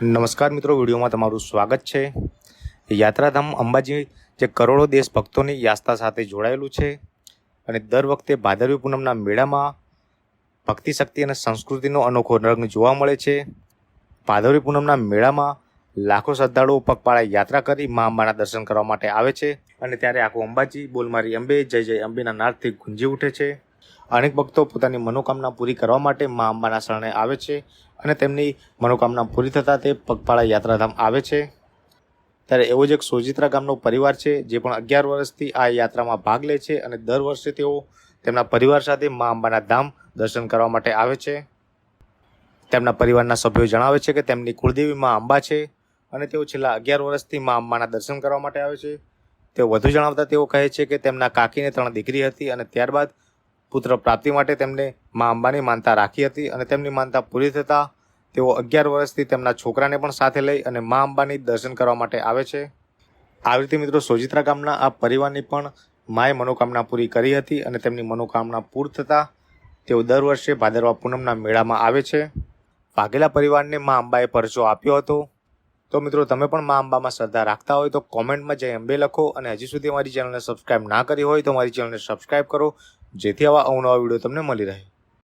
નમસ્કાર મિત્રો, વિડીયોમાં તમારું સ્વાગત છે. યાત્રાધામ અંબાજી જે કરોડો દેશ ભક્તોની આસ્થા સાથે જોડાયેલું છે અને દર વખતે ભાદરવી પૂનમના મેળામાં ભક્તિ શક્તિ અને સંસ્કૃતિનો અનોખો રંગ જોવા મળે છે. ભાદરવી પૂનમના મેળામાં લાખો શ્રદ્ધાળુઓ પગપાળા યાત્રા કરી મા અંબાના દર્શન કરવા માટે આવે છે અને ત્યારે આખું અંબાજી બોલમારી અંબે, જય જય અંબેના નાદથી ગુંજી ઉઠે છે. અનેક ભક્તો પોતાની મનોકામના પૂરી કરવા માટે મા અંબાના શરણે આવે છે અને તેમની મનોકામના પૂરી થતાં તે પગપાળા યાત્રાધામ આવે છે. ત્યારે એવો જ એક સોજિત્રા ગામનો પરિવાર છે જે પણ અગિયાર વર્ષથી આ યાત્રામાં ભાગ લે છે અને દર વર્ષે તેઓ તેમના પરિવાર સાથે મા અંબાના ધામ દર્શન કરવા માટે આવે છે. તેમના પરિવારના સભ્યો જણાવે છે કે તેમની કુળદેવી મા અંબા છે અને તેઓ છેલ્લા અગિયાર વર્ષથી મા અંબાના દર્શન કરવા માટે આવે છે. તેઓ વધુ જણાવતા તેઓ કહે છે કે તેમના કાકીને ત્રણ દીકરી હતી અને ત્યારબાદ પુત્ર પ્રાપ્તિ માટે તેમને મા અંબાની માનતા રાખી હતી અને તેમની માનતા પૂરી થતાં તેઓ અગિયાર વર્ષથી તેમના છોકરાને પણ સાથે લઈ અને મા અંબાની દર્શન કરવા માટે આવે છે. આવી રીતે મિત્રો સોજિત્રા ગામના આ પરિવારની પણ માએ મનોકામના પૂરી કરી હતી અને તેમની મનોકામના પૂર થતાં તેઓ દર વર્ષે ભાદરવા પૂનમના મેળામાં આવે છે. વાઘેલા પરિવારને મા અંબાએ પરચો આપ્યો હતો. તો મિત્રો તમે પણ મા અંબામાં શ્રદ્ધા રાખતા હોય તો કોમેન્ટમાં જય અંબે લખો અને હજી સુધી અમારી ચેનલને સબસ્ક્રાઇબ ના કરી હોય તો અમારી ચેનલને સબસ્ક્રાઇબ કરો. જેથી આવા અવનવા વીડિયો તમને મળી રહે.